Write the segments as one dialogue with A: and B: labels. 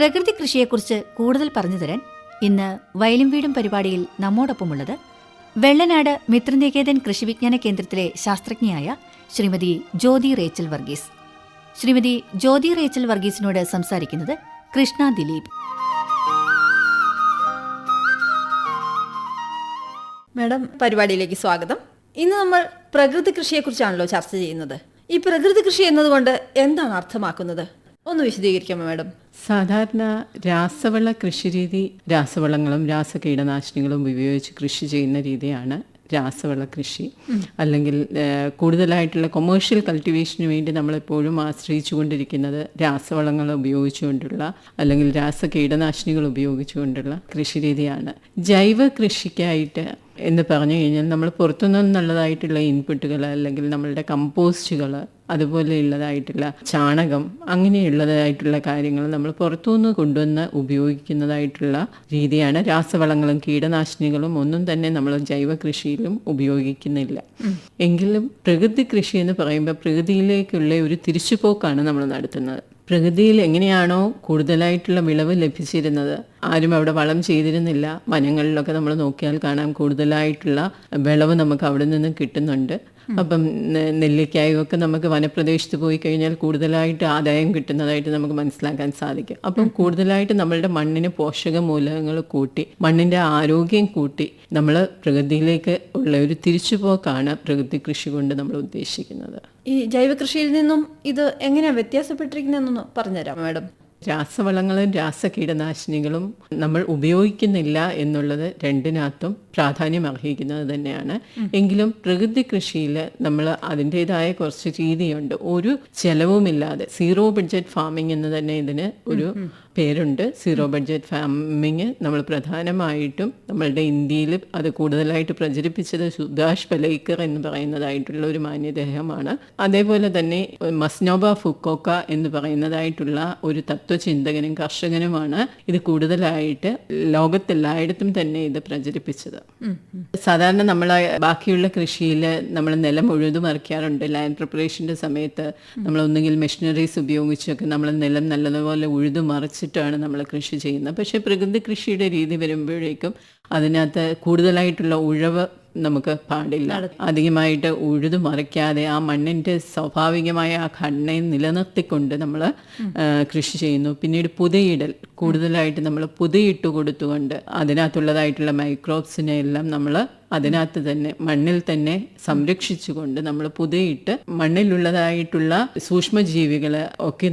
A: പ്രകൃതി കൃഷിയെക്കുറിച്ച് കൂടുതൽ പറഞ്ഞു തരാൻ ഇന്ന് വയലും വീടും പരിപാടിയിൽ നമ്മോടൊപ്പമുള്ളത് വെള്ളനാട് മിത്രനികേതൻ കൃഷി വിജ്ഞാന കേന്ദ്രത്തിലെ ശാസ്ത്രജ്ഞയായ ശ്രീമതി ജ്യോതി റേച്ചൽ വർഗീസ്. ശ്രീമതി ജ്യോതി റേച്ചൽ വർഗീസിനോട് സംസാരിക്കുന്നത് കൃഷ്ണ ദിലീപ്.
B: മാഡം പരിപാടിയിലേക്ക് സ്വാഗതം. ഇന്ന് നമ്മൾ പ്രകൃതി കൃഷിയെക്കുറിച്ചാണല്ലോ ചർച്ച ചെയ്യുന്നത്. ഈ പ്രകൃതി കൃഷി എന്നതുകൊണ്ട് എന്താണ് അർത്ഥമാക്കുന്നത്? ഒന്ന് വിശദീകരിക്കാമോ മാഡം?
C: സാധാരണ രാസവള കൃഷിരീതി രാസവളങ്ങളും രാസ കീടനാശിനികളും ഉപയോഗിച്ച് കൃഷി ചെയ്യുന്ന രീതിയാണ് രാസവള കൃഷി. അല്ലെങ്കിൽ കൂടുതലായിട്ടുള്ള കൊമേഴ്ഷ്യൽ കൾട്ടിവേഷന് വേണ്ടി നമ്മളെപ്പോഴും ആശ്രയിച്ചു കൊണ്ടിരിക്കുന്നത് രാസവളങ്ങൾ ഉപയോഗിച്ചുകൊണ്ടുള്ള അല്ലെങ്കിൽ രാസ കീടനാശിനികൾ ഉപയോഗിച്ചുകൊണ്ടുള്ള കൃഷിരീതിയാണ്. ജൈവ കൃഷിക്കായിട്ട് എന്ന് പറഞ്ഞു കഴിഞ്ഞാൽ നമ്മൾ പുറത്തുനിന്ന് നല്ലതായിട്ടുള്ള ഇൻപുട്ടുകൾ അല്ലെങ്കിൽ നമ്മളുടെ കമ്പോസ്റ്റുകൾ അതുപോലെയുള്ളതായിട്ടുള്ള ചാണകം അങ്ങനെയുള്ളതായിട്ടുള്ള കാര്യങ്ങൾ നമ്മൾ പുറത്തുനിന്ന് കൊണ്ടുവന്ന് ഉപയോഗിക്കുന്നതായിട്ടുള്ള രീതിയാണ് രാസവളങ്ങളും കീടനാശിനികളും ഒന്നും തന്നെ നമ്മൾ ജൈവ കൃഷിയിലും ഉപയോഗിക്കുന്നില്ല. എങ്കിലും പ്രകൃതി കൃഷി എന്ന് പറയുമ്പോൾ പ്രകൃതിയിലേക്കുള്ള ഒരു തിരിച്ചുപോക്കാണ് നമ്മൾ നടത്തുന്നത്. പ്രകൃതിയിൽ എങ്ങനെയാണോ കൂടുതലായിട്ടുള്ള വിളവ് ലഭിച്ചിരുന്നത്. ആരും അവിടെ വളം ചെയ്തിരുന്നില്ല. വനങ്ങളിലൊക്കെ നമ്മൾ നോക്കിയാൽ കാണാം കൂടുതലായിട്ടുള്ള വിളവ് നമുക്ക് അവിടെ നിന്ന് കിട്ടുന്നുണ്ട്. അപ്പം നെല്ലിക്കായൊക്കെ നെല്ലിക്കായും ഒക്കെ നമുക്ക് വനപ്രദേശത്ത് പോയി കഴിഞ്ഞാൽ കൂടുതലായിട്ട് ആദായം കിട്ടുന്നതായിട്ട് നമുക്ക് മനസ്സിലാക്കാൻ സാധിക്കും. അപ്പം കൂടുതലായിട്ട് നമ്മളുടെ മണ്ണിന് പോഷക മൂലകങ്ങൾ കൂട്ടി മണ്ണിന്റെ ആരോഗ്യം കൂട്ടി നമ്മൾ പ്രകൃതിയിലേക്ക് ഉള്ള ഒരു തിരിച്ചുപോക്കാണ് പ്രകൃതി കൃഷി കൊണ്ട് നമ്മൾ ഉദ്ദേശിക്കുന്നത്.
B: ഈ ജൈവ കൃഷിയിൽ നിന്നും ഇത് എങ്ങനെയാണ് വ്യത്യാസപ്പെട്ടിരിക്കുന്നതെന്നൊന്ന് പറഞ്ഞുതരാം മാഡം.
C: രാസവളങ്ങളും രാസകീടനാശിനികളും നമ്മൾ ഉപയോഗിക്കുന്നില്ല എന്നുള്ളത് രണ്ടിനകത്തും പ്രാധാന്യം അർഹിക്കുന്നത് തന്നെയാണ്. എങ്കിലും പ്രകൃതി കൃഷിയിൽ നമ്മൾ അതിന്റെതായ കുറച്ച് രീതിയുണ്ട്. ഒരു ചെലവുമില്ലാതെ സീറോ ബഡ്ജറ്റ് ഫാമിംഗ് എന്ന് തന്നെ ഇതിന് ഒരു പേരുണ്ട്. സീറോ ബഡ്ജറ്റ് ഫാമിങ് നമ്മൾ പ്രധാനമായിട്ടും നമ്മളുടെ ഇന്ത്യയിൽ അത് കൂടുതലായിട്ട് പ്രചരിപ്പിച്ചത് സുഭാഷ് പലേക്കർ എന്ന് പറയുന്നതായിട്ടുള്ള ഒരു മാന്യദേഹമാണ്. അതേപോലെ തന്നെ മസ്നോബ ഫുക്കോക്ക എന്ന് പറയുന്നതായിട്ടുള്ള ഒരു തത്വചിന്തകനും കർഷകനുമാണ് ഇത് കൂടുതലായിട്ട് ലോകത്തെല്ലായിടത്തും തന്നെ ഇത് പ്രചരിപ്പിച്ചത്. സാധാരണ നമ്മൾ ബാക്കിയുള്ള കൃഷിയിൽ നമ്മൾ നിലം ഉഴുതു മറിക്കാറുണ്ട്. ലാൻഡ് പ്രിപ്പറേഷന്റെ സമയത്ത് നമ്മൾ ഒന്നുകിൽ മെഷീനറീസ് ഉപയോഗിച്ചൊക്കെ നമ്മൾ നിലം നല്ലതുപോലെ ഉഴുതു മറിച്ചിട്ടാണ് നമ്മൾ കൃഷി ചെയ്യുന്നത്. പക്ഷേ പ്രകൃതി കൃഷിയുടെ രീതി വരുമ്പോഴേക്കും അതിനകത്ത് കൂടുതലായിട്ടുള്ള ഉഴവ് നമുക്ക് പാടില്ല. അധികമായിട്ട് ഉഴുതു മറിക്കാതെ ആ മണ്ണിന്റെ സ്വാഭാവികമായ ആ ഘടനയെ നിലനിർത്തിക്കൊണ്ട് നമ്മൾ കൃഷി ചെയ്യുന്നു. പിന്നീട് പുതയിടൽ കൂടുതലായിട്ട് നമ്മൾ പുതയിട്ട് കൊടുത്തുകൊണ്ട് അതിനകത്തുള്ളതായിട്ടുള്ള മൈക്രോബ്സിനെ എല്ലാം നമ്മൾ അതിനകത്ത് തന്നെ മണ്ണിൽ തന്നെ സംരക്ഷിച്ചുകൊണ്ട് നമ്മൾ പുതയിട്ട് മണ്ണിലുള്ളതായിട്ടുള്ള സൂക്ഷ്മജീവികളെ ഒക്കെ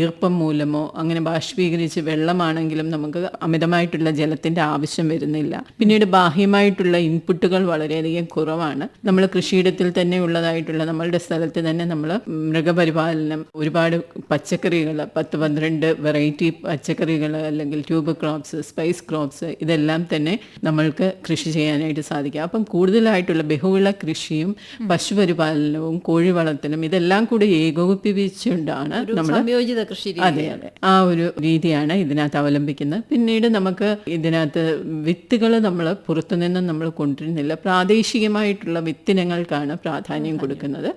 C: ഈർപ്പം മൂലമോ അങ്ങനെ ബാഷ്പീകരിച്ച് വെള്ളമാണെങ്കിലും നമുക്ക് അമിതമായിട്ടുള്ള ജലത്തിന്റെ ആവശ്യം വരുന്നില്ല. പിന്നീട് ബാഹ്യമായിട്ടുള്ള ഇൻപുട്ടുകൾ വളരെയധികം കുറവാണ്. നമ്മൾ കൃഷിയിടത്തിൽ തന്നെ ഉള്ളതായിട്ടുള്ള നമ്മളുടെ സ്ഥലത്ത് തന്നെ നമ്മൾ മൃഗപരിപാലനം ഒരുപാട് പച്ചക്കറികൾ പത്ത് പന്ത്രണ്ട് വെറൈറ്റി പച്ചക്കറികൾ അല്ലെങ്കിൽ ട്യൂബ് ക്രോപ്സ് സ്പൈസ് ക്രോപ്സ് ഇതെല്ലാം തന്നെ നമ്മൾക്ക് കൃഷി ചെയ്യാനായിട്ട് സാധിക്കും. അപ്പം കൂടുതലായിട്ടുള്ള ബഹുവിള കൃഷിയും പശുപരിപാലനവും കോഴി വളർത്തലും ഇതെല്ലാം കൂടി ഏകോപിപ്പിച്ചുകൊണ്ടാണ് നമ്മൾ
B: സംയോജിത കൃഷി
C: അതെ അതെ. ആ ഒരു രീതിയാണ് ഇതിനകത്ത് അവലംബിക്കുന്നത്. പിന്നീട് നമുക്ക് ഇതിനകത്ത് വിത്തുകൾ നമ്മൾ പുറത്തുനിന്നും നമ്മൾ കൊണ്ടുവരുന്നില്ല. പ്രാദേശികമായിട്ടുള്ള വിത്തിനങ്ങൾക്കാണ് പ്രാധാന്യം കൊടുക്കുന്നത്.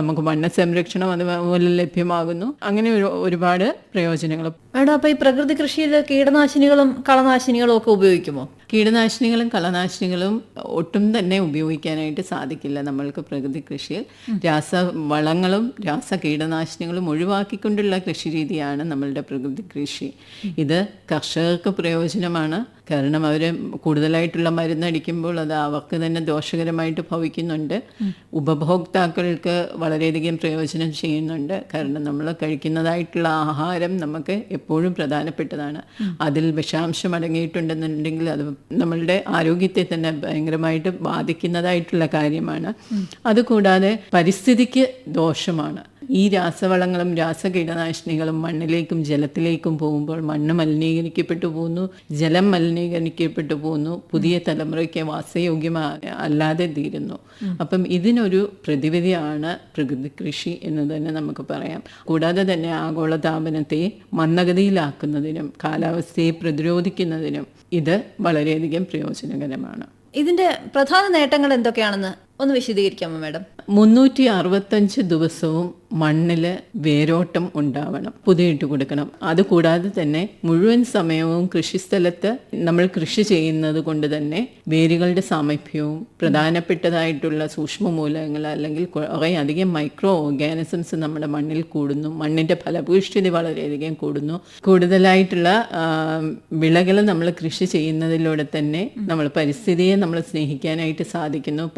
C: നമുക്ക് മണ്ണ സംരക്ഷണം അതുപോലെ ലഭ്യമാകുന്നു. അങ്ങനെ ഒരു ഒരുപാട് പ്രയോജനങ്ങൾ
B: മാഡം അപ്പൊ ഈ പ്രകൃതി കൃഷിയിൽ കീടനാശിനികളും കളനാശിനികളും ഒക്കെ ഉപയോഗിക്കുമോ?
C: കീടനാശിനികളും കളനാശിനികളും ഒട്ടും തന്നെ ഉപയോഗിക്കാനായിട്ട് സാധിക്കില്ല നമ്മൾക്ക് പ്രകൃതി കൃഷിയിൽ. രാസ വളങ്ങളും രാസ കീടനാശിനികളും ഒഴിവാക്കിക്കൊണ്ടുള്ള കൃഷി രീതിയാണ് നമ്മളുടെ പ്രകൃതി കൃഷി. ഇത് കർഷകർക്ക് പ്രയോജനമാണ്. കാരണം അവർ കൂടുതലായിട്ടുള്ള മരുന്നടിക്കുമ്പോൾ അത് അവർക്ക് തന്നെ ദോഷകരമായിട്ട് ഭവിക്കുന്നുണ്ട്. ഉപഭോക്താക്കൾക്ക് വളരെയധികം പ്രയോജനം ചെയ്യുന്നുണ്ട്. കാരണം നമ്മൾ കഴിക്കുന്നതായിട്ടുള്ള ആഹാരം നമുക്ക് എപ്പോഴും പ്രധാനപ്പെട്ടതാണ്. അതിൽ വിഷാംശം അടങ്ങിയിട്ടുണ്ടെന്നുണ്ടെങ്കിൽ അത് നമ്മളുടെ ആരോഗ്യത്തെ തന്നെ ഭയങ്കരമായിട്ട് ബാധിക്കുന്നതായിട്ടുള്ള കാര്യമാണ്. അതുകൂടാതെ പരിസ്ഥിതിക്ക് ദോഷമാണ്. ഈ രാസവളങ്ങളും രാസകീടനാശിനികളും മണ്ണിലേക്കും ജലത്തിലേക്കും പോകുമ്പോൾ മണ്ണ് മലിനീകരിക്കപ്പെട്ടു പോകുന്നു ജലം മലിനീകരിക്കപ്പെട്ടു പോകുന്നു പുതിയ തലമുറയ്ക്ക് വാസയോഗ്യമാ അല്ലാതെ തീരുന്നു. അപ്പം ഇതിനൊരു പ്രതിവിധിയാണ് പ്രകൃതി കൃഷി എന്ന് തന്നെ നമുക്ക് പറയാം. കൂടാതെ തന്നെ ആഗോള താപനത്തെ മന്ദഗതിയിലാക്കുന്നതിനും കാലാവസ്ഥയെ പ്രതിരോധിക്കുന്നതിനും ഇത് വളരെയധികം പ്രയോജനകരമാണ്.
B: ഇതിന്റെ പ്രധാന നേട്ടങ്ങൾ എന്തൊക്കെയാണെന്ന് ഒന്ന് വിശദീകരിക്കാമോ മാഡം?
C: മുന്നൂറ്റി അറുപത്തഞ്ച് ദിവസവും മണ്ണിൽ വേരോട്ടം ഉണ്ടാവണം പുതിയിട്ട് കൊടുക്കണം. അതുകൂടാതെ തന്നെ മുഴുവൻ സമയവും കൃഷിസ്ഥലത്ത് നമ്മൾ കൃഷി ചെയ്യുന്നത് കൊണ്ട് തന്നെ വേരുകളുടെ സാമീപ്യവും പ്രധാനപ്പെട്ടതായിട്ടുള്ള സൂക്ഷ്മ മൂലകങ്ങൾ അല്ലെങ്കിൽ കുറേ അധികം മൈക്രോ ഓർഗാനിസംസ് നമ്മുടെ മണ്ണിൽ കൂടുന്നു. മണ്ണിന്റെ ഫലഭൂഷ്ഠിതി വളരെയധികം കൂടുന്നു. കൂടുതലായിട്ടുള്ള വിളകൾ നമ്മൾ കൃഷി ചെയ്യുന്നതിലൂടെ തന്നെ നമ്മൾ പരിസ്ഥിതിയെ നമ്മൾ സ്നേഹിക്കാനായിട്ട് സാധിക്കുന്നു.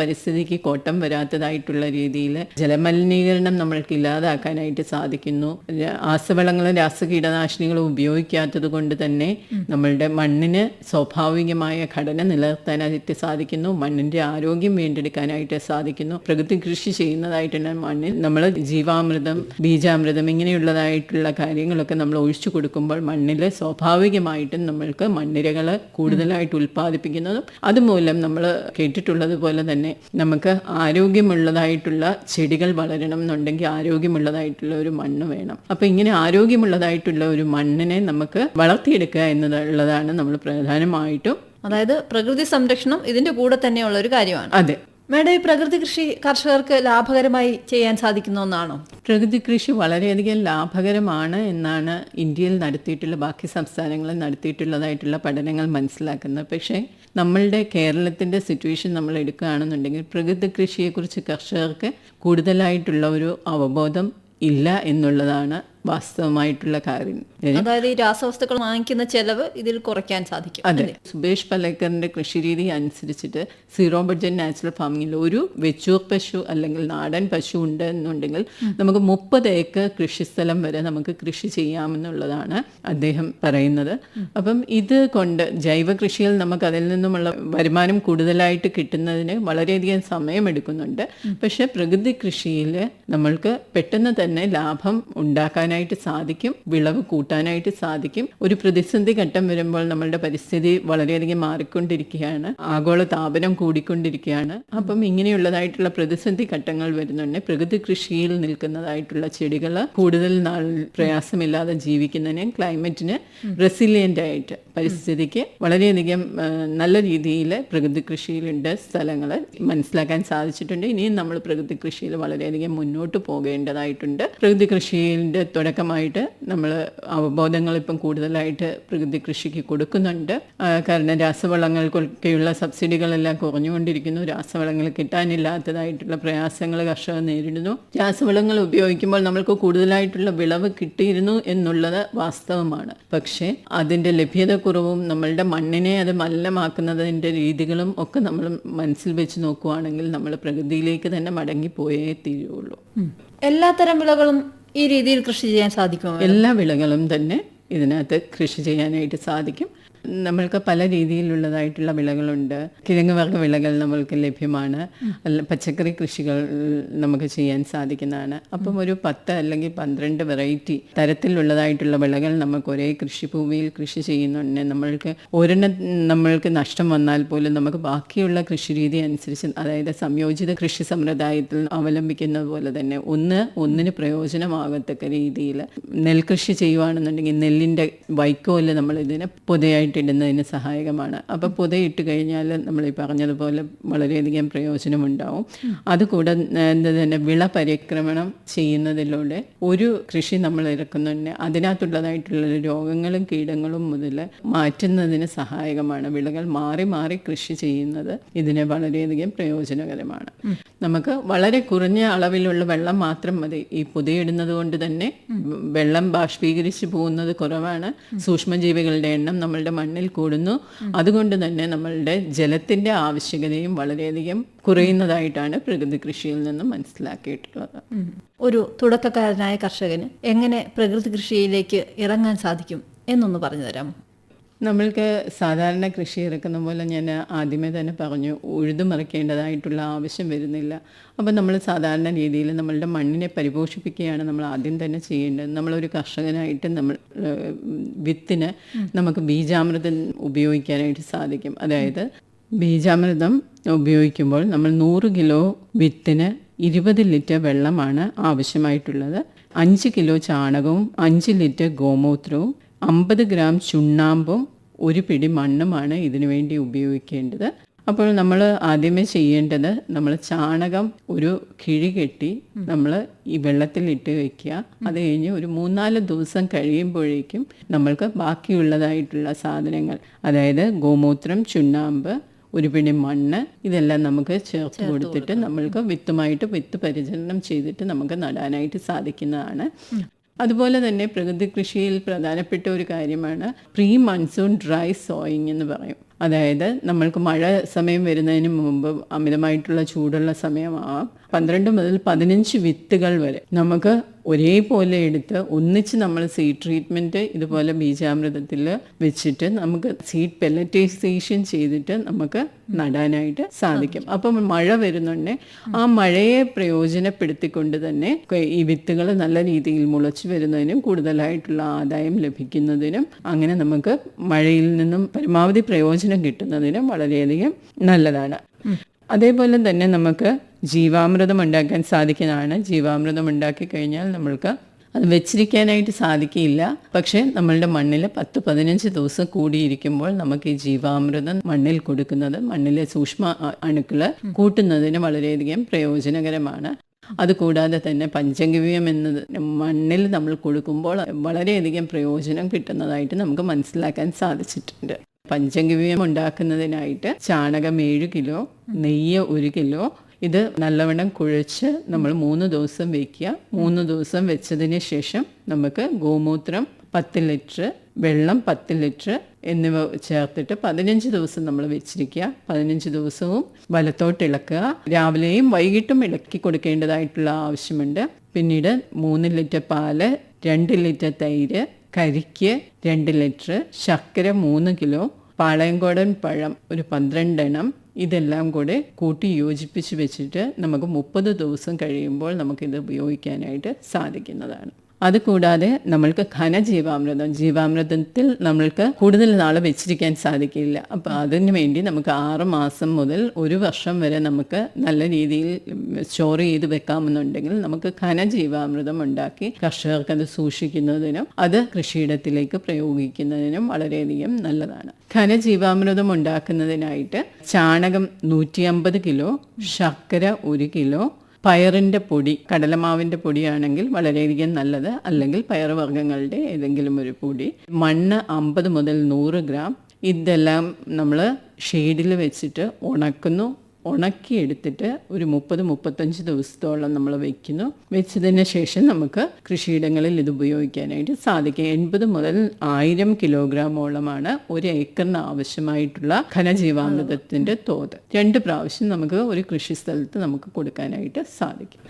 C: പരിസ്ഥിതിക്ക് കോട്ടം വരാത്തതായിട്ടുള്ള രീതിയിൽ ജലമലിനീകരണം നമ്മൾക്ക് ഇല്ലാതാക്കാനായിട്ട് സാധിക്കുന്നു. രാസവളങ്ങളും രാസകീടനാശിനികളും ഉപയോഗിക്കാത്തത് കൊണ്ട് തന്നെ നമ്മളുടെ മണ്ണിന് സ്വാഭാവികമായ ഘടന നിലനിർത്താനായിട്ട് സാധിക്കുന്നു. മണ്ണിന്റെ ആരോഗ്യം വീണ്ടെടുക്കാനായിട്ട് സാധിക്കുന്നു. പ്രകൃതി കൃഷി ചെയ്യുന്നതായിട്ടുള്ള മണ്ണിൽ നമ്മൾ ജീവാമൃതം ബീജാമൃതം ഇങ്ങനെയുള്ളതായിട്ടുള്ള കാര്യങ്ങളൊക്കെ നമ്മൾ ഒഴിച്ചു കൊടുക്കുമ്പോൾ മണ്ണിൽ സ്വാഭാവികമായിട്ടും നമ്മൾക്ക് മണ്ണിരകൾ കൂടുതലായിട്ട് ഉൽപ്പാദിപ്പിക്കുന്നതും അതുമൂലം നമ്മൾ കേട്ടിട്ടുള്ളത് പോലെ തന്നെ നമുക്ക് ആരോഗ്യമുള്ളതായിട്ടുള്ള ചെടികൾ വളരണം എന്നുണ്ടെങ്കിൽ ആരോഗ്യമുള്ളതായിട്ടുള്ള ഒരു മണ്ണ് വേണം. അപ്പൊ ഇങ്ങനെ ആരോഗ്യമുള്ളതായിട്ടുള്ള ഒരു മണ്ണിനെ നമുക്ക് വളർത്തിയെടുക്കുക എന്നുള്ളതാണ് നമ്മൾ പ്രധാനമായിട്ടും
B: അതായത് പ്രകൃതി സംരക്ഷണം ഇതിന്റെ കൂടെ തന്നെയുള്ള ഒരു കാര്യമാണ്.
C: അതെ.
B: മേഡം ഈ പ്രകൃതി കൃഷി കർഷകർക്ക് ലാഭകരമായി ചെയ്യാൻ സാധിക്കുന്ന ഒന്നാണോ?
C: പ്രകൃതി കൃഷി വളരെയധികം ലാഭകരമാണ് എന്നാണ് ഇന്ത്യയിൽ നടത്തിയിട്ടുള്ള ബാക്കി സംസ്ഥാനങ്ങളിൽ നടത്തിയിട്ടുള്ളതായിട്ടുള്ള പഠനങ്ങൾ മനസ്സിലാക്കുന്നത്. പക്ഷേ നമ്മളുടെ കേരളത്തിന്റെ സിറ്റുവേഷൻ നമ്മൾ എടുക്കുകയാണെന്നുണ്ടെങ്കിൽ പ്രകൃതി കൃഷിയെക്കുറിച്ച് കർഷകർക്ക് കൂടുതലായിട്ടുള്ള ഒരു അവബോധം ഇല്ല എന്നുള്ളതാണ് വാസ്തവമായിട്ടുള്ള കാര്യം.
B: അതായത് ഈ രാസവസ്തുക്കൾ വാങ്ങിക്കുന്ന ചെലവ് ഇതിൽ കുറയ്ക്കാൻ സാധിക്കും
C: അതെ. സുബേഷ് പലേക്കറിന്റെ കൃഷി രീതി അനുസരിച്ചിട്ട് സീറോ ബഡ്ജറ്റ് നാച്ചുറൽ ഫാമിങ്ങിൽ ഒരു വെച്ചൂർ പശു അല്ലെങ്കിൽ നാടൻ പശു ഉണ്ട് എന്നുണ്ടെങ്കിൽ നമുക്ക് മുപ്പത് ഏക്കർ കൃഷിസ്ഥലം വരെ നമുക്ക് കൃഷി ചെയ്യാമെന്നുള്ളതാണ് അദ്ദേഹം പറയുന്നത്. അപ്പം ഇത് കൊണ്ട് ജൈവ കൃഷിയിൽ നമുക്ക് അതിൽ നിന്നുമുള്ള വരുമാനം കൂടുതലായിട്ട് കിട്ടുന്നതിന് വളരെയധികം സമയമെടുക്കുന്നുണ്ട്. പക്ഷെ പ്രകൃതി കൃഷിയിൽ നമ്മൾക്ക് പെട്ടെന്ന് തന്നെ ലാഭം ഉണ്ടാക്കാനായിട്ട് സാധിക്കും വിളവ് കൂട്ടാനായിട്ട് സാധിക്കും. ഒരു പ്രതിസന്ധി ഘട്ടം വരുമ്പോൾ നമ്മളുടെ പരിസ്ഥിതി വളരെയധികം മാറിക്കൊണ്ടിരിക്കുകയാണ്. ആഗോള താപനം കൂടിക്കൊണ്ടിരിക്കുകയാണ്. അപ്പം ഇങ്ങനെയുള്ളതായിട്ടുള്ള പ്രതിസന്ധി ഘട്ടങ്ങൾ വരുന്നുണ്ട്. പ്രകൃതി കൃഷിയിൽ നിൽക്കുന്നതായിട്ടുള്ള ചെടികൾ കൂടുതൽ നാൾ പ്രയാസമില്ലാതെ ജീവിക്കുന്നതിന് ക്ലൈമറ്റിന് റെസിലിയന്റ് ആയിട്ട് പരിസ്ഥിതിക്ക് വളരെയധികം നല്ല രീതിയിൽ പ്രകൃതി കൃഷിയിലുണ്ട് സ്ഥലങ്ങൾ മനസ്സിലാക്കാൻ സാധിച്ചിട്ടുണ്ട്. ഇനിയും നമ്മൾ പ്രകൃതി കൃഷിയിൽ വളരെയധികം മുന്നോട്ട് പോകേണ്ടതായിട്ടുണ്ട്. പ്രകൃതി കൃഷിയുടെ തുടക്കമായിട്ട് നമ്മൾ അവബോധങ്ങൾ ഇപ്പം കൂടുതലായിട്ട് പ്രകൃതി കൃഷിക്ക് കൊടുക്കുന്നുണ്ട്. കാരണം രാസവളങ്ങൾക്കൊക്കെയുള്ള സബ്സിഡികളെല്ലാം കുറഞ്ഞുകൊണ്ടിരിക്കുന്നു. രാസവളങ്ങൾ കിട്ടാനില്ലാത്തതായിട്ടുള്ള പ്രയാസങ്ങൾ കർഷകർ നേരിടുന്നു. രാസവളങ്ങൾ ഉപയോഗിക്കുമ്പോൾ നമ്മൾക്ക് കൂടുതലായിട്ടുള്ള വിളവ് കിട്ടിയിരുന്നു എന്നുള്ളത് വാസ്തവമാണ്. പക്ഷേ അതിന്റെ ലഭ്യതക്കുറവും നമ്മളുടെ മണ്ണിനെ അത് മലിനമാക്കുന്നതിന്റെ രീതികളും ഒക്കെ നമ്മൾ മനസ്സിൽ വെച്ച് നോക്കുകയാണെങ്കിൽ നമ്മൾ പ്രകൃതിയിലേക്ക് തന്നെ മടങ്ങിപ്പോയേ തീരുള്ളൂ.
B: എല്ലാത്തരം വിളകളും ഈ രീതിയിൽ കൃഷി ചെയ്യാൻ സാധിക്കുമോ?
C: എല്ലാ വിളകളും തന്നെ ഇതിനകത്ത് കൃഷി ചെയ്യാനായിട്ട് സാധിക്കും. നമ്മൾക്ക് പല രീതിയിലുള്ളതായിട്ടുള്ള വിളകളുണ്ട്. കിഴങ്ങ് വർഗ വിളകൾ നമ്മൾക്ക് ലഭ്യമാണ്. പച്ചക്കറി കൃഷികൾ നമുക്ക് ചെയ്യാൻ സാധിക്കുന്നതാണ്. അപ്പം ഒരു പത്ത് അല്ലെങ്കിൽ പന്ത്രണ്ട് വെറൈറ്റി തരത്തിലുള്ളതായിട്ടുള്ള വിളകൾ നമുക്ക് ഒരേ കൃഷിഭൂമിയിൽ കൃഷി ചെയ്യുന്നുണ്ട്. നമ്മൾക്ക് ഒരെണ്ണം നമ്മൾക്ക് നഷ്ടം വന്നാൽ പോലും നമുക്ക് ബാക്കിയുള്ള കൃഷി രീതി അനുസരിച്ച് അതായത് സംയോജിത കൃഷി സമ്പ്രദായത്തിൽ അവലംബിക്കുന്നത് പോലെ തന്നെ ഒന്ന് ഒന്നിന് പ്രയോജനമാകത്തക്ക രീതിയിൽ നെൽകൃഷി ചെയ്യുവാണെന്നുണ്ടെങ്കിൽ നെല്ലിന്റെ വൈക്കോൽ നമ്മൾ ഇതിനെ പൊതയായിട്ട് ഇടുന്നതിന് സഹായകമാണ്. അപ്പോൾ പുതയിട്ട് കഴിഞ്ഞാൽ നമ്മൾ ഈ പറഞ്ഞതുപോലെ വളരെയധികം പ്രയോജനമുണ്ടാവും. അതുകൂടെ എന്ത് തന്നെ വിള പരിക്രമണം ചെയ്യുന്നതിലൂടെ ഒരു കൃഷി നമ്മൾ ഇറക്കുന്നുണ്ട് അതിനകത്തുള്ളതായിട്ടുള്ള രോഗങ്ങളും കീടങ്ങളും മുതൽ മാറ്റുന്നതിന് സഹായകമാണ്. വിളകൾ മാറി മാറി കൃഷി ചെയ്യുന്നത് ഇതിന് വളരെയധികം പ്രയോജനകരമാണ്. നമുക്ക് വളരെ കുറഞ്ഞ അളവിലുള്ള വെള്ളം മാത്രം മതി. ഈ പുതയിടുന്നത് കൊണ്ട് തന്നെ വെള്ളം ബാഷ്പീകരിച്ച് പോകുന്നത് കുറവാണ്. സൂക്ഷ്മജീവികളുടെ എണ്ണം നമ്മളുടെ മണ്ണിൽ കൂടുന്നു. അതുകൊണ്ട് തന്നെ നമ്മളുടെ ജലത്തിന്റെ ആവശ്യകതയും വളരെയധികം കുറയുന്നതായിട്ടാണ് പ്രകൃതി കൃഷിയിൽ നിന്നും മനസ്സിലാക്കിയിട്ടുള്ളത്.
B: ഒരു തുടക്കക്കാരനായ കർഷകന് എങ്ങനെ പ്രകൃതി കൃഷിയിലേക്ക് ഇറങ്ങാൻ സാധിക്കും എന്നൊന്ന് പറഞ്ഞു തരാമോ?
C: നമ്മൾക്ക് സാധാരണ കൃഷി ഇറക്കുന്ന പോലെ ഞാൻ ആദ്യമേ തന്നെ പറഞ്ഞു ഉഴുതു മറിക്കേണ്ടതായിട്ടുള്ള ആവശ്യം വരുന്നില്ല. അപ്പം നമ്മൾ സാധാരണ രീതിയിൽ നമ്മളുടെ മണ്ണിനെ പരിപോഷിപ്പിക്കുകയാണ് നമ്മൾ ആദ്യം തന്നെ ചെയ്യേണ്ടത്. നമ്മളൊരു കർഷകനായിട്ട് നമ്മൾ വിത്തിന് നമുക്ക് ബീജാമൃതം ഉപയോഗിക്കാനായിട്ട് സാധിക്കും. അതായത് ബീജാമൃതം ഉപയോഗിക്കുമ്പോൾ നമ്മൾ നൂറ് കിലോ വിത്തിന് ഇരുപത് ലിറ്റർ വെള്ളമാണ് ആവശ്യമായിട്ടുള്ളത്. അഞ്ച് കിലോ ചാണകവും അഞ്ച് ലിറ്റർ ഗോമൂത്രവും അമ്പത് ഗ്രാം ചുണ്ണാമ്പും ഒരു പിടി മണ്ണുമാണ് ഇതിനു വേണ്ടി ഉപയോഗിക്കേണ്ടത്. അപ്പോൾ നമ്മൾ ആദ്യമേ ചെയ്യേണ്ടത് നമ്മൾ ചാണകം ഒരു കിഴി കെട്ടി നമ്മൾ ഈ വെള്ളത്തിൽ ഇട്ട് വെക്കുക. അത് കഴിഞ്ഞ് ഒരു മൂന്നാൽ ദിവസം കഴിയുമ്പോഴേക്കും നമ്മൾക്ക് ബാക്കിയുള്ളതായിട്ടുള്ള സാധനങ്ങൾ അതായത് ഗോമൂത്രം ചുണ്ണാമ്പ് ഒരു പിടി മണ്ണ് ഇതെല്ലാം നമുക്ക് ചേർത്ത് കൊടുത്തിട്ട് നമ്മൾക്ക് വിത്തുമായിട്ട് വിത്ത് പരിചരണം ചെയ്തിട്ട് നമുക്ക് നടാനായിട്ട് സാധിക്കുന്നതാണ്. അതുപോലെ തന്നെ പ്രകൃതി കൃഷിയിൽ പ്രധാനപ്പെട്ട ഒരു കാര്യമാണ് പ്രീ മൺസൂൺ ഡ്രൈ സോയിങ് എന്ന് പറയും. അതായത് നമ്മൾക്ക് മഴ സമയം വരുന്നതിന് മുമ്പ് അമിതമായിട്ടുള്ള ചൂടുള്ള സമയമാവാം. പന്ത്രണ്ട് മുതൽ പതിനഞ്ച് വിത്തുകൾ വരെ നമുക്ക് ഒരേപോലെ എടുത്ത് ഒന്നിച്ച് നമ്മൾ സീഡ് ട്രീറ്റ്മെന്റ് ഇതുപോലെ ബീജാമൃതത്തിൽ വെച്ചിട്ട് നമുക്ക് സീഡ് പെല്ലറ്റൈസേഷൻ ചെയ്തിട്ട് നമുക്ക് നടാനായിട്ട് സാധിക്കും. അപ്പം മഴ വരുന്നുണ്ട്. ആ മഴയെ പ്രയോജനപ്പെടുത്തിക്കൊണ്ട് തന്നെ ഈ വിത്തുകൾ നല്ല രീതിയിൽ മുളച്ചു വരുന്നതിനും കൂടുതലായിട്ടുള്ള ആദായം ലഭിക്കുന്നതിനും അങ്ങനെ നമുക്ക് മഴയിൽ നിന്നും പരമാവധി പ്രയോജനം കിട്ടുന്നതിനും വളരെയധികം നല്ലതാണ്. അതേപോലെ തന്നെ നമുക്ക് ജീവാമൃതം ഉണ്ടാക്കാൻ സാധിക്കുന്നതാണ്. ജീവാമൃതം ഉണ്ടാക്കി കഴിഞ്ഞാൽ നമ്മൾക്ക് അത് വെച്ചിരിക്കാനായിട്ട് സാധിക്കില്ല. പക്ഷേ നമ്മളുടെ മണ്ണിൽ പത്ത് പതിനഞ്ച് ദിവസം കൂടിയിരിക്കുമ്പോൾ നമുക്ക് ഈ ജീവാമൃതം മണ്ണിൽ കൊടുക്കുന്നത് മണ്ണിലെ സൂക്ഷ്മ അണുക്കൾ കൂട്ടുന്നതിന് വളരെയധികം പ്രയോജനകരമാണ്. അതുകൂടാതെ തന്നെ പഞ്ചഗവ്യം എന്നത് മണ്ണിൽ നമ്മൾ കൊടുക്കുമ്പോൾ വളരെയധികം പ്രയോജനം കിട്ടുന്നതായിട്ട് നമുക്ക് മനസ്സിലാക്കാൻ സാധിച്ചിട്ടുണ്ട്. പഞ്ചഗവ്യം ഉണ്ടാക്കുന്നതിനായിട്ട് ചാണകം ഏഴ് കിലോ നെയ്യ് ഒരു കിലോ ഇത് നല്ലവണ്ണം കുഴച്ച് നമ്മൾ മൂന്ന് ദിവസം വയ്ക്കുക മൂന്ന് ദിവസം വെച്ചതിന് ശേഷം നമുക്ക് ഗോമൂത്രം പത്ത് ലിറ്റർ വെള്ളം പത്ത് ലിറ്റർ എന്നിവ ചേർത്തിട്ട് പതിനഞ്ച് ദിവസം നമ്മൾ വെച്ചിരിക്കുക. പതിനഞ്ച് ദിവസവും വലത്തോട്ട് ഇളക്കുക. രാവിലെയും വൈകിട്ടും ഇളക്കി കൊടുക്കേണ്ടതായിട്ടുള്ള ആവശ്യമുണ്ട്. പിന്നീട് മൂന്ന് ലിറ്റർ പാൽ രണ്ട് ലിറ്റർ തൈര് കരിക്ക് രണ്ട് ലിറ്റർ ശർക്കര മൂന്ന് കിലോ പാളയംകോടൻ പഴം ഒരു പന്ത്രണ്ടെണ്ണം ഇതെല്ലാം കൂടെ കൂട്ടി യോജിപ്പിച്ച് വെച്ചിട്ട് നമുക്ക് മുപ്പത് ദിവസം കഴിയുമ്പോൾ നമുക്കിത് ഉപയോഗിക്കാനായിട്ട് സാധിക്കുന്നതാണ്. അതുകൂടാതെ നമ്മൾക്ക് ഘനജീവാമൃതം ജീവാമൃതത്തിൽ നമ്മൾക്ക് കൂടുതൽ നാൾ വെച്ചിരിക്കാൻ സാധിക്കില്ല. അപ്പോൾ അതിനു വേണ്ടി നമുക്ക് ആറ് മാസം മുതൽ ഒരു വർഷം വരെ നമുക്ക് നല്ല രീതിയിൽ സ്റ്റോർ ചെയ്ത് വെക്കാമെന്നുണ്ടെങ്കിൽ നമുക്ക് ഘനജീവാമൃതം ഉണ്ടാക്കി കർഷകർക്ക് അത് സൂക്ഷിക്കുന്നതിനും അത് കൃഷിയിടത്തിലേക്ക് പ്രയോഗിക്കുന്നതിനും വളരെയധികം നല്ലതാണ്. ഘനജീവാമൃതം ഉണ്ടാക്കുന്നതിനായിട്ട് ചാണകം നൂറ്റി കിലോ ശർക്കര ഒരു കിലോ പയറിന്റെ പൊടി കടലമാവിന്റെ പൊടിയാണെങ്കിൽ വളരെയധികം നല്ലത്. അല്ലെങ്കിൽ പയറുവർഗങ്ങളുടെ ഏതെങ്കിലും ഒരു പൊടി. മണ്ണ് അമ്പത് മുതൽ നൂറ് ഗ്രാം. ഇതെല്ലാം നമ്മൾ ഷെയ്ഡിൽ വെച്ചിട്ട് ഉണക്കുന്നു. ഉണക്കിയെടുത്തിട്ട് ഒരു മുപ്പത് മുപ്പത്തഞ്ച് ദിവസത്തോളം നമ്മൾ വെക്കുന്നു. വെച്ചതിന് ശേഷം നമുക്ക് കൃഷിയിടങ്ങളിൽ ഇത് ഉപയോഗിക്കാനായിട്ട് സാധിക്കും. എൺപത് മുതൽ ആയിരം കിലോഗ്രാമോളമാണ് ഒരു ഏക്കറിന് ആവശ്യമായിട്ടുള്ള ഘനജീവാമൃതത്തിന്റെ തോത്. രണ്ട് പ്രാവശ്യം നമുക്ക് ഒരു കൃഷി സ്ഥലത്ത് നമുക്ക് കൊടുക്കാനായിട്ട് സാധിക്കും.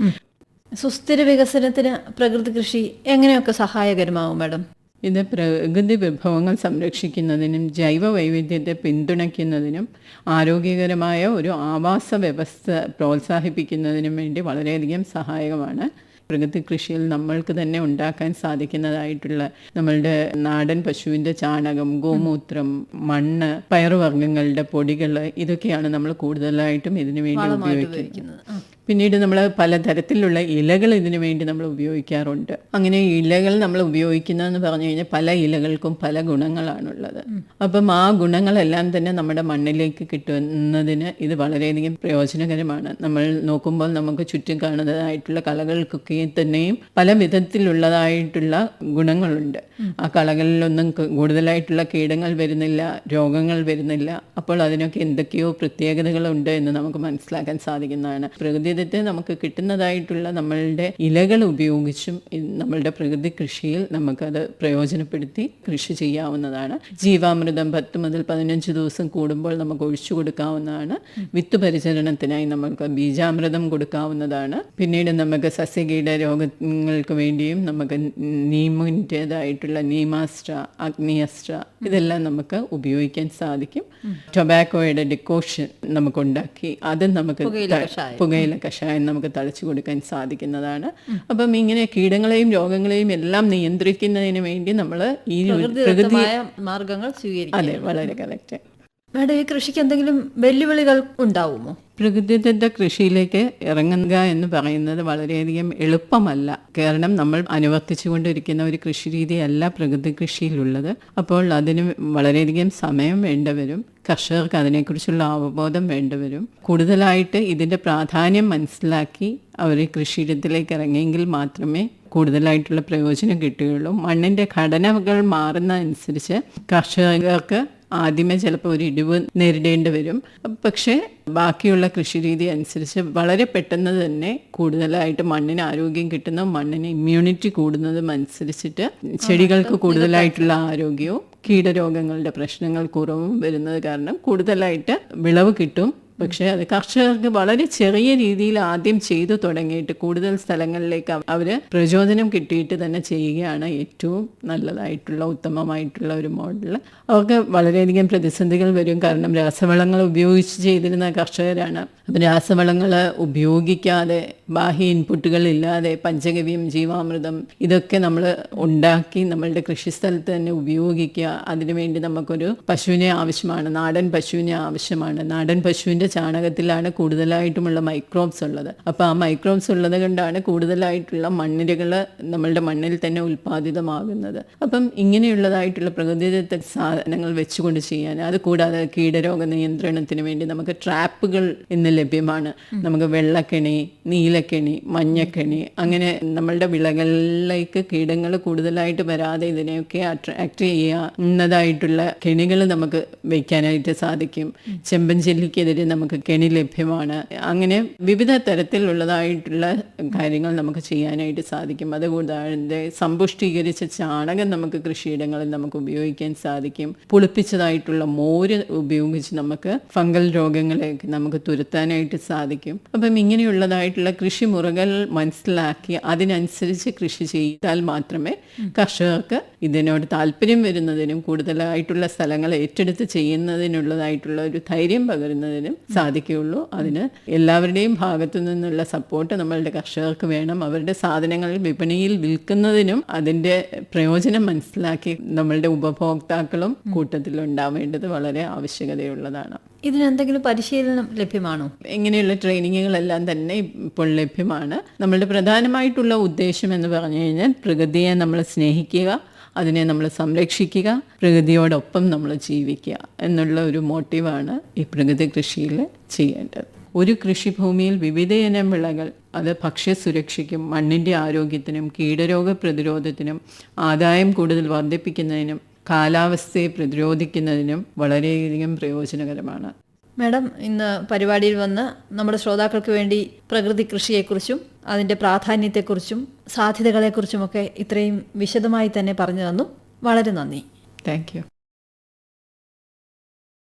B: സുസ്ഥിര വികസനത്തിന് പ്രകൃതി കൃഷി എങ്ങനെയൊക്കെ സഹായകരമാവും മാഡം?
C: ഇത് പ്രകൃതി വിഭവങ്ങൾ സംരക്ഷിക്കുന്നതിനും ജൈവ വൈവിധ്യത്തെ പിന്തുണയ്ക്കുന്നതിനും ആരോഗ്യകരമായ ഒരു ആവാസ വ്യവസ്ഥ പ്രോത്സാഹിപ്പിക്കുന്നതിനും വേണ്ടി വളരെയധികം സഹായകമാണ് പ്രകൃതി കൃഷിയിൽ നമ്മൾക്ക് തന്നെ ഉണ്ടാക്കാൻ സാധിക്കുന്നതായിട്ടുള്ള നമ്മളുടെ നാടൻ പശുവിന്റെ ചാണകം ഗോമൂത്രം മണ്ണ് പയറുവർഗങ്ങളുടെ പൊടികൾ ഇതൊക്കെയാണ് നമ്മൾ കൂടുതലായിട്ടും ഇതിനു വേണ്ടി ഉപയോഗിക്കുന്നത്. പിന്നീട് നമ്മൾ പലതരത്തിലുള്ള ഇലകൾ ഇതിനു വേണ്ടി നമ്മൾ ഉപയോഗിക്കാറുണ്ട്. അങ്ങനെ ഇലകൾ നമ്മൾ ഉപയോഗിക്കുന്നതെന്ന് പറഞ്ഞു കഴിഞ്ഞാൽ പല ഇലകൾക്കും പല ഗുണങ്ങളാണുള്ളത്. അപ്പം ആ ഗുണങ്ങളെല്ലാം തന്നെ നമ്മുടെ മണ്ണിലേക്ക് കിട്ടുന്നതിന് ഇത് വളരെയധികം പ്രയോജനകരമാണ്. നമ്മൾ നോക്കുമ്പോൾ നമുക്ക് ചുറ്റും കാണുന്നതായിട്ടുള്ള കളകൾക്കൊക്കെ തന്നെയും പല വിധത്തിലുള്ളതായിട്ടുള്ള ഗുണങ്ങളുണ്ട്. ആ കളകളിലൊന്നും കൂടുതലായിട്ടുള്ള കീടങ്ങൾ വരുന്നില്ല രോഗങ്ങൾ വരുന്നില്ല. അപ്പോൾ അതിനൊക്കെ എന്തൊക്കെയോ പ്രത്യേകതകളുണ്ട് എന്ന് നമുക്ക് മനസ്സിലാക്കാൻ സാധിക്കുന്നതാണ്. പ്രകൃതിദത്തെ നമുക്ക് കിട്ടുന്നതായിട്ടുള്ള നമ്മളുടെ ഇലകൾ ഉപയോഗിച്ചും നമ്മളുടെ പ്രകൃതി കൃഷിയിൽ നമുക്കത് പ്രയോജനപ്പെടുത്തി കൃഷി ചെയ്യാവുന്നതാണ്. ജീവാമൃതം പത്ത് മുതൽ പതിനഞ്ച് ദിവസം കൂടുമ്പോൾ നമുക്ക് ഒഴിച്ചു കൊടുക്കാവുന്നതാണ്. വിത്ത് പരിചരണത്തിനായി നമുക്ക് ബീജാമൃതം കൊടുക്കാവുന്നതാണ്. പിന്നീട് നമുക്ക് സസ്യകീട രോഗങ്ങൾക്ക് വേണ്ടിയും നമുക്ക് നീമിന്റെതായിട്ടുള്ള നീമാസ്ട്ര അഗ്നിയസ്ട്ര ഇതെല്ലാം നമുക്ക് ഉപയോഗിക്കാൻ സാധിക്കും. ടൊബാക്കോയുടെ ഡിക്കോഷൻ നമുക്ക് ഉണ്ടാക്കി അത് നമുക്ക് പുകയില കഷായം നമുക്ക് തളിച്ചു കൊടുക്കാൻ സാധിക്കുന്നതാണ്. അപ്പം ഇങ്ങനെ കീടങ്ങളെയും രോഗങ്ങളെയും എല്ലാം നിയന്ത്രിക്കുന്നതിന് വേണ്ടി നമ്മൾ ഈ പ്രകൃതി
B: മാർഗങ്ങൾ സ്വീകരിക്കും
C: അതെ വളരെ കറക്റ്റ്
B: മാഡം ഈ കൃഷിക്ക് എന്തെങ്കിലും വെല്ലുവിളികൾ ഉണ്ടാവുമോ?
C: പ്രകൃതിദത്ത കൃഷിയിലേക്ക് ഇറങ്ങുക എന്ന് പറയുന്നത് വളരെയധികം എളുപ്പമല്ല. കാരണം നമ്മൾ അനുവർത്തിച്ചുകൊണ്ടിരിക്കുന്ന ഒരു കൃഷി രീതിയല്ല പ്രകൃതി കൃഷിയിലുള്ളത്. അപ്പോൾ അതിന് വളരെയധികം സമയം വേണ്ടിവരും കർഷകർക്ക് അതിനെക്കുറിച്ചുള്ള അവബോധം വേണ്ടിവരും കൂടുതലായിട്ട് ഇതിന്റെ പ്രാധാന്യം മനസ്സിലാക്കി അവർ കൃഷിയിടത്തിലേക്ക് ഇറങ്ങിയെങ്കിൽ മാത്രമേ കൂടുതലായിട്ടുള്ള പ്രയോജനം കിട്ടുകയുള്ളൂ. മണ്ണിന്റെ ഘടനകൾ മാറുന്ന അനുസരിച്ച് കർഷകർക്ക് ആദ്യമേ ചിലപ്പോൾ ഒരു ഇടിവ് നേരിടേണ്ടി വരും. പക്ഷേ ബാക്കിയുള്ള കൃഷി രീതി അനുസരിച്ച് വളരെ പെട്ടെന്ന് തന്നെ കൂടുതലായിട്ട് മണ്ണിന് ആരോഗ്യം കിട്ടുന്നതും മണ്ണിന് ഇമ്മ്യൂണിറ്റി കൂടുന്നതും അനുസരിച്ചിട്ട് ചെടികൾക്ക് കൂടുതലായിട്ടുള്ള ആരോഗ്യവും കീടരോഗങ്ങളുടെ പ്രശ്നങ്ങൾ കുറവും വരുന്നത് കാരണം കൂടുതലായിട്ട് വിളവ് കിട്ടും. പക്ഷേ അത് കർഷകർക്ക് വളരെ ചെറിയ രീതിയിൽ ആദ്യം ചെയ്തു തുടങ്ങിയിട്ട് കൂടുതൽ സ്ഥലങ്ങളിലേക്ക് അവർ പ്രചോദനം കിട്ടിയിട്ട് തന്നെ ചെയ്യുകയാണ് ഏറ്റവും നല്ലതായിട്ടുള്ള ഉത്തമമായിട്ടുള്ള ഒരു മോഡൽ അവർക്ക് വളരെയധികം പ്രതിസന്ധികൾ വരും. കാരണം രാസവളങ്ങൾ ഉപയോഗിച്ച് ചെയ്തിരുന്ന കർഷകരാണ്. അപ്പം രാസവളങ്ങൾ ഉപയോഗിക്കാതെ ബാഹ്യ ഇൻപുട്ടുകൾ ഇല്ലാതെ പഞ്ചഗവ്യം ജീവാമൃതം ഇതൊക്കെ നമ്മൾ ഉണ്ടാക്കി നമ്മളുടെ കൃഷിസ്ഥലത്ത് തന്നെ ഉപയോഗിക്കുക. അതിനുവേണ്ടി നമുക്കൊരു പശുവിനെ ആവശ്യമാണ്. നാടൻ പശുവിനെ ആവശ്യമാണ്. നാടൻ പശുവിന്റെ ചാണകത്തിലാണ് കൂടുതലായിട്ടുമുള്ള മൈക്രോബ്സ് ഉള്ളത്. അപ്പോൾ ആ മൈക്രോബ്സ് ഉള്ളത് കൊണ്ടാണ് കൂടുതലായിട്ടുള്ള മണ്ണിരകൾ നമ്മളുടെ മണ്ണിൽ തന്നെ ഉൽപ്പാദിതമാകുന്നത്. അപ്പം ഇങ്ങനെയുള്ളതായിട്ടുള്ള പ്രകൃതിദത്ത സാധനങ്ങൾ വെച്ചുകൊണ്ട് ചെയ്യാൻ അത് കൂടാതെ കീടരോഗ നിയന്ത്രണത്തിന് വേണ്ടി നമുക്ക് ട്രാപ്പുകൾ ഇന്ന് ലഭ്യമാണ്. നമുക്ക് വെള്ളക്കെണി നീലക്കെണി മഞ്ഞക്കെണി അങ്ങനെ നമ്മളുടെ വിളകളിലേക്ക് കീടങ്ങൾ കൂടുതലായിട്ട് വരാതെ ഇതിനെയൊക്കെ അട്രാക്ട് ചെയ്യുന്നതായിട്ടുള്ള കെണികൾ നമുക്ക് വയ്ക്കാനായിട്ട് സാധിക്കും. ചെമ്പൻ ചെല്ലിക്കെതിരെ നമുക്ക് കെണി ലഭ്യമാണ്. അങ്ങനെ വിവിധ തരത്തിലുള്ളതായിട്ടുള്ള കാര്യങ്ങൾ നമുക്ക് ചെയ്യാനായിട്ട് സാധിക്കും. അതുകൂടാതെ സമ്പുഷ്ടീകരിച്ച ചാണകം നമുക്ക് കൃഷിയിടങ്ങളിൽ നമുക്ക് ഉപയോഗിക്കാൻ സാധിക്കും. പുളിപ്പിച്ചതായിട്ടുള്ള മോര് ഉപയോഗിച്ച് നമുക്ക് ഫംഗൽ രോഗങ്ങളെ നമുക്ക് തുരത്താനായിട്ട് സാധിക്കും. അപ്പം ഇങ്ങനെയുള്ളതായിട്ടുള്ള കൃഷി കൃഷിമുറകൾ മനസ്സിലാക്കി അതിനനുസരിച്ച് കൃഷി ചെയ്താൽ മാത്രമേ കർഷകർക്ക് ഇതിനോട് താല്പര്യം വരുന്നതിനും കൂടുതലായിട്ടുള്ള സ്ഥലങ്ങൾ ഏറ്റെടുത്ത് ചെയ്യുന്നതിനുള്ളതായിട്ടുള്ള ഒരു ധൈര്യം പകരുന്നതിനും സാധിക്കുകയുള്ളൂ. അതിന് എല്ലാവരുടെയും ഭാഗത്തു നിന്നുള്ള സപ്പോർട്ട് നമ്മളുടെ കർഷകർക്ക് വേണം. അവരുടെ സാധനങ്ങൾ വിപണിയിൽ വിൽക്കുന്നതിനും അതിന്റെ പ്രയോജനം മനസ്സിലാക്കി നമ്മളുടെ ഉപഭോക്താക്കളും കൂട്ടത്തിൽ ഉണ്ടാവേണ്ടത് വളരെ ആവശ്യകതയുള്ളതാണ്.
B: ഇതിനെന്തെങ്കിലും പരിശീലനം ലഭ്യമാണോ?
C: ഇങ്ങനെയുള്ള ട്രെയിനിങ്ങുകളെല്ലാം തന്നെ ഇപ്പോൾ ലഭ്യമാണ്. നമ്മളുടെ പ്രധാനമായിട്ടുള്ള ഉദ്ദേശം എന്ന് പറഞ്ഞു കഴിഞ്ഞാൽ പ്രകൃതിയെ നമ്മൾ സ്നേഹിക്കുക അതിനെ നമ്മൾ സംരക്ഷിക്കുക പ്രകൃതിയോടൊപ്പം നമ്മൾ ജീവിക്കുക എന്നുള്ള ഒരു മോട്ടീവാണ് ഈ പ്രകൃതി കൃഷിയിൽ ചെയ്യേണ്ടത്. ഒരു കൃഷിഭൂമിയിൽ വിവിധയിനം വിളകൾ അത് ഭക്ഷ്യസുരക്ഷയ്ക്കും മണ്ണിന്റെ ആരോഗ്യത്തിനും കീടരോഗ പ്രതിരോധത്തിനും ആദായം കൂടുതൽ വർദ്ധിപ്പിക്കുന്നതിനും കാലാവസ്ഥയെ പ്രതിരോധിക്കുന്നതിനും വളരെയധികം പ്രയോജനകരമാണ്.
B: മാഡം ഇന്ന് പരിപാടിയിൽ വന്ന് നമ്മുടെ ശ്രോതാക്കൾക്ക് വേണ്ടി പ്രകൃതി കൃഷിയെക്കുറിച്ചും അതിന്റെ പ്രാധാന്യത്തെക്കുറിച്ചും സാധ്യതകളെക്കുറിച്ചുമൊക്കെ ഇത്രയും വിശദമായി തന്നെ പറഞ്ഞു തന്നു. വളരെ നന്ദി.
C: താങ്ക്